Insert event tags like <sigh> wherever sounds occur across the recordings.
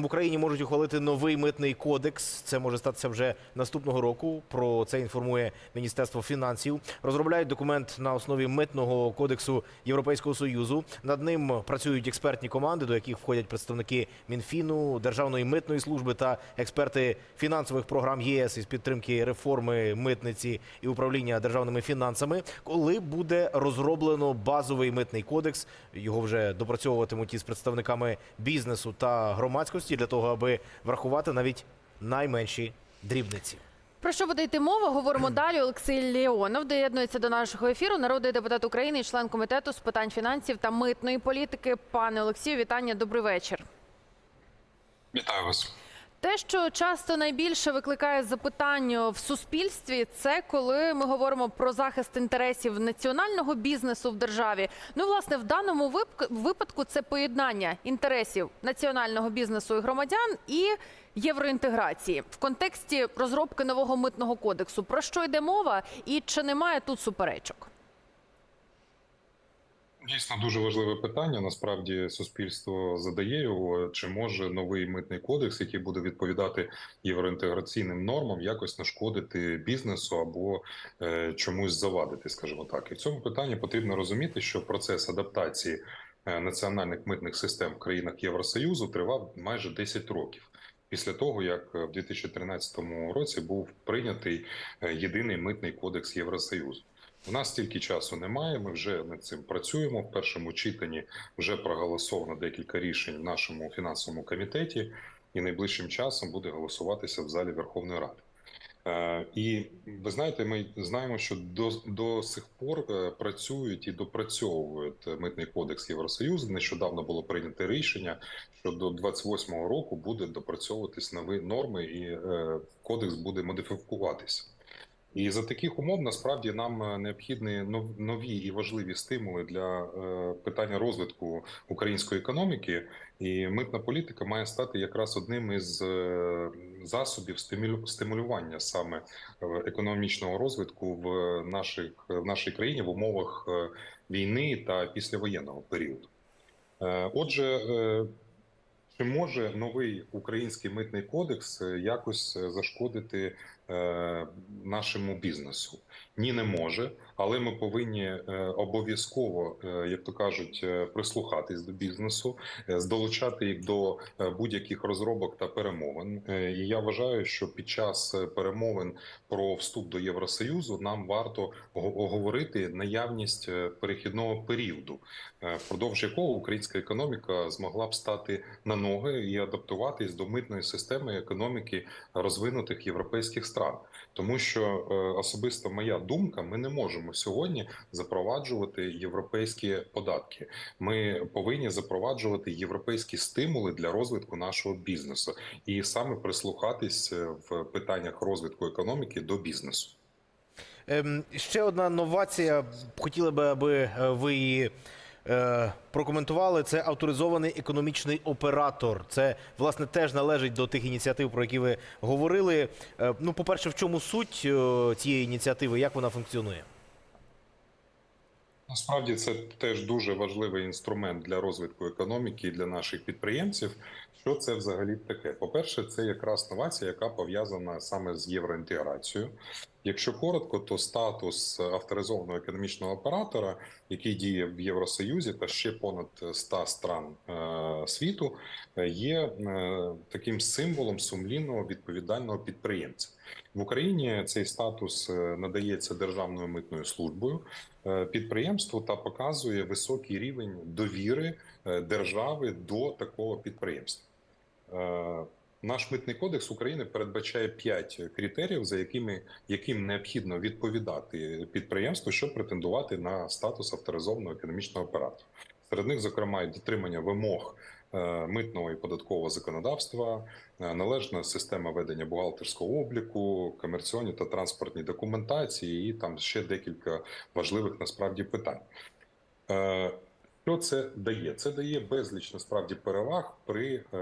В Україні можуть ухвалити новий митний кодекс. Це може статися вже наступного року. Про це інформує Міністерство фінансів. Розробляють документ на основі митного кодексу Європейського союзу. Над ним працюють експертні команди, до яких входять представники Мінфіну, Державної митної служби та експерти фінансових програм ЄС із підтримки реформи митниці і управління державними фінансами. Коли буде розроблено базовий митний кодекс, його вже допрацьовуватимуть із представниками бізнесу та громадськості для того, аби врахувати навіть найменші дрібниці. Про що буде йти мова? Говоримо <clears throat> далі. Олексій Леонов доєднується до нашого ефіру. Народний депутат України і член комітету з питань фінансів та митної політики. Пане Олексію, вітання. Добрий вечір. Вітаю вас. Те, що часто найбільше викликає запитання в суспільстві, це коли ми говоримо про захист інтересів національного бізнесу в державі. Ну, власне, в даному випадку це поєднання інтересів національного бізнесу і громадян і євроінтеграції в контексті розробки нового митного кодексу. Про що йде мова, і чи немає тут суперечок? Дійсно дуже важливе питання. Насправді суспільство задає його. Чи може новий митний кодекс, який буде відповідати євроінтеграційним нормам, якось нашкодити бізнесу або е, чомусь завадити, скажімо так. І в цьому питанні потрібно розуміти, що процес адаптації е, національних митних систем в країнах Євросоюзу тривав майже 10 років. Після того, як в 2013 році був прийнятий е, єдиний митний кодекс Євросоюзу. У нас стільки часу немає. Ми вже над цим працюємо. В першому читанні вже проголосовано декілька рішень в нашому фінансовому комітеті, і найближчим часом буде голосуватися в залі Верховної Ради. Е, І ви знаєте, ми знаємо, що до, до сих пор е, працюють і допрацьовують митний кодекс Євросоюзу. Нещодавно було прийнято рішення, що до 28-го року буде допрацьовуватись нові норми, і е, кодекс буде модифікуватися. І за таких умов насправді нам е, необхідні нов- нові і важливі стимули для е, питання розвитку української економіки. І митна політика має стати якраз одним із е, засобів стимулю- стимулювання саме економічного розвитку в наших в нашій країні в умовах війни та післявоєнного періоду. Отже, чи може новий український митний кодекс якось зашкодити нашому бізнесу? Ні, не може, але ми повинні е, обов'язково, е, як то кажуть, е, прислухатись до бізнесу, е, долучати їх до е, будь-яких розробок та перемовин. Е, І я вважаю, що під час е, перемовин про вступ до Євросоюзу нам варто го- оговорити наявність е, перехідного періоду, е, впродовж якого українська економіка змогла б стати на ноги і адаптуватись до митної системи економіки розвинутих європейських стран, тому що е, особисто моя думка, ми не можемо сьогодні запроваджувати європейські податки. Ми повинні запроваджувати європейські стимули для розвитку нашого бізнесу і саме прислухатись е, в питаннях розвитку економіки до бізнесу. Ем, ще одна новація. Хотіли би, аби е, ви її прокоментували. Це авторизований економічний оператор. Це власне теж належить до тих ініціатив, про які ви говорили. Е, ну, по-перше, в чому суть е, цієї ініціативи, як вона функціонує? Насправді це теж дуже важливий інструмент для розвитку економіки і для наших підприємців. Що це взагалі таке? По-перше, це якраз новація, яка пов'язана саме з євроінтеграцією. Якщо коротко, то статус авторизованого економічного оператора, який діє в Євросоюзі та ще понад 100 стран е, світу, є е, таким символом сумлінного відповідального підприємця. В Україні цей статус е, надається Державною митною службою підприємству та показує високий рівень довіри держави до такого підприємства. Е, Наш митний кодекс України передбачає п'ять критеріїв, за якими яким необхідно відповідати підприємству, щоб претендувати на статус авторизованого економічного оператора. Серед них, зокрема, і дотримання вимог е, митного і податкового законодавства, е, належна система ведення бухгалтерського обліку, комерційні та транспортні документації, і там ще декілька важливих насправді питань. Що це дає? Це дає безліч насправді переваг при е,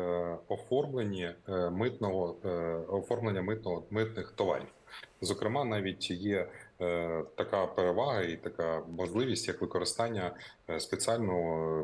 оформленні е, митного е, оформлення митного митних товарів. Зокрема, навіть є така перевага і така можливість, як використання е, спеціально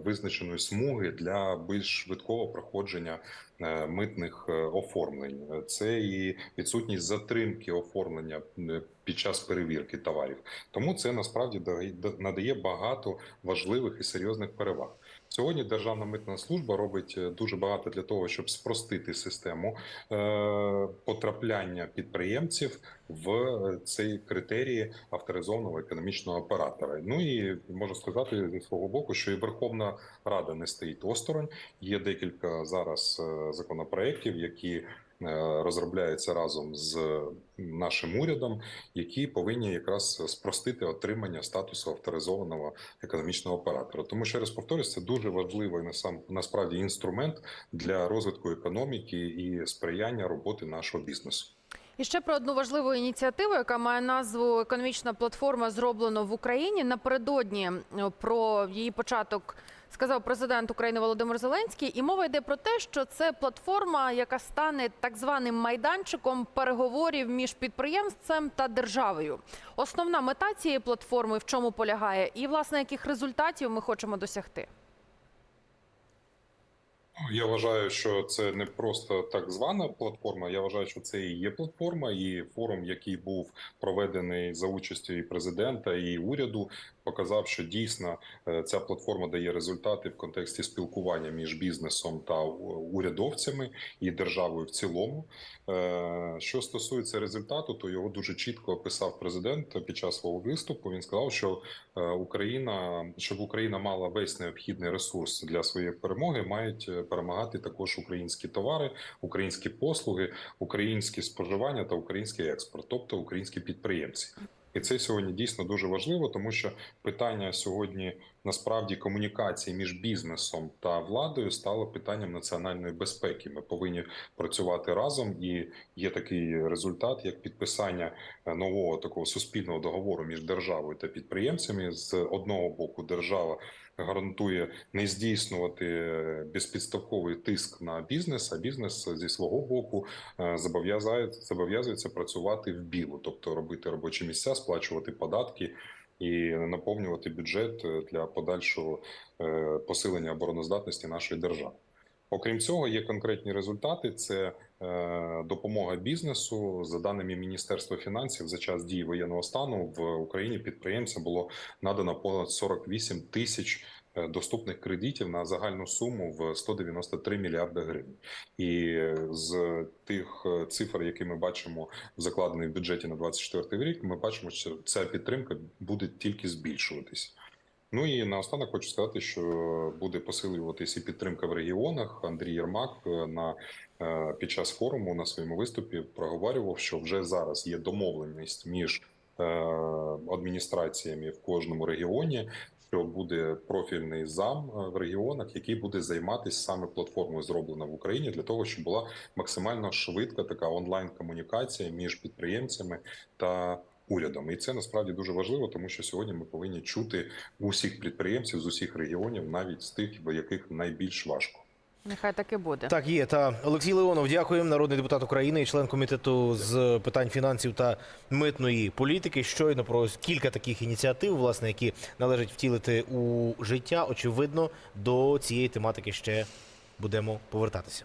визначеної смуги для більш швидкого проходження е, митних е, оформлень. Е, Це і відсутність затримки оформлення е, під час перевірки товарів. Тому це насправді дає- надає багато важливих і серйозних переваг. Сьогодні Державна митна служба робить е, дуже багато для того, щоб спростити систему е, потрапляння підприємців в е, ці критерії авторизованого економічного оператора. Ну і можу сказати зі свого боку, що і Верховна Рада не стоїть осторонь. Є декілька зараз законопроєктів, які розробляються разом з нашим урядом, які повинні якраз спростити отримання статусу авторизованого економічного оператора. Тому ще раз повторюсь, це дуже важливий насам насправді інструмент для розвитку економіки і сприяння роботи нашого бізнесу. І ще про одну важливу ініціативу, яка має назву Економічна платформа зроблено в Україні. Напередодні е, про її початок сказав президент України Володимир Зеленський. І мова йде про те, що це платформа, яка стане так званим майданчиком переговорів між підприємцем та державою. Основна мета цієї платформи в чому полягає, і власне яких результатів ми хочемо досягти. Я вважаю, що це не просто так звана платформа. Я вважаю, що це і є платформа, і форум, який був проведений за участю і президента, і уряду, показав, що дійсно е, ця платформа дає результати в контексті спілкування між бізнесом та урядовцями і державою в цілому. Е, Що стосується результату, то його дуже чітко описав президент під час свого виступу. Він сказав, що е, Україна, щоб Україна мала весь необхідний ресурс для своєї перемоги, мають перемагати також українські товари, українські послуги, українські споживання та український експорт, тобто українські підприємці. І це сьогодні дійсно дуже важливо, тому що питання сьогодні насправді комунікації між бізнесом та владою стало питанням національної безпеки. Ми повинні працювати разом, і є такий результат, як підписання е, нового такого суспільного договору між державою та підприємцями. З одного боку, держава гарантує не здійснювати е, безпідставковий тиск на бізнес, а бізнес зі свого боку е, зобов'язає зобов'язується працювати в білу, тобто робити робочі місця, сплачувати податки. І наповнювати бюджет е, для подальшого е, посилення обороноздатності нашої держави. Окрім цього, є конкретні результати: це е, допомога бізнесу. За даними Міністерства фінансів, за час дії воєнного стану в Україні підприємцям було надано понад 48 тисяч доступних кредитів на загальну суму в 193 мільярди гривень. І е, з тих е, цифр, які ми бачимо закладений в бюджеті на 24 рік, ми бачимо, що ця підтримка буде тільки збільшуватись. Ну і наостанок хочу сказати, що буде посилюватися і підтримка в регіонах. Андрій Єрмак е, на е, під час форуму на своєму виступі проговорював, що вже зараз є домовленість між е, адміністраціями в кожному регіоні. Що буде профільний зам е, в регіонах, який буде займатися саме платформою, зроблена в Україні, для того, щоб була максимально швидка така онлайн комунікація між підприємцями та урядом. І це насправді дуже важливо, тому що сьогодні ми повинні чути усіх підприємців з усіх регіонів, навіть з тих, в яких найбільш важко. Нехай так і буде. Так, є. Та Олексій Леонов, дякуємо, народний депутат України член комітету з питань фінансів та митної політики. Щойно про кілька таких ініціатив, власне, які належить втілити у життя. Очевидно, до цієї тематики ще будемо повертатися.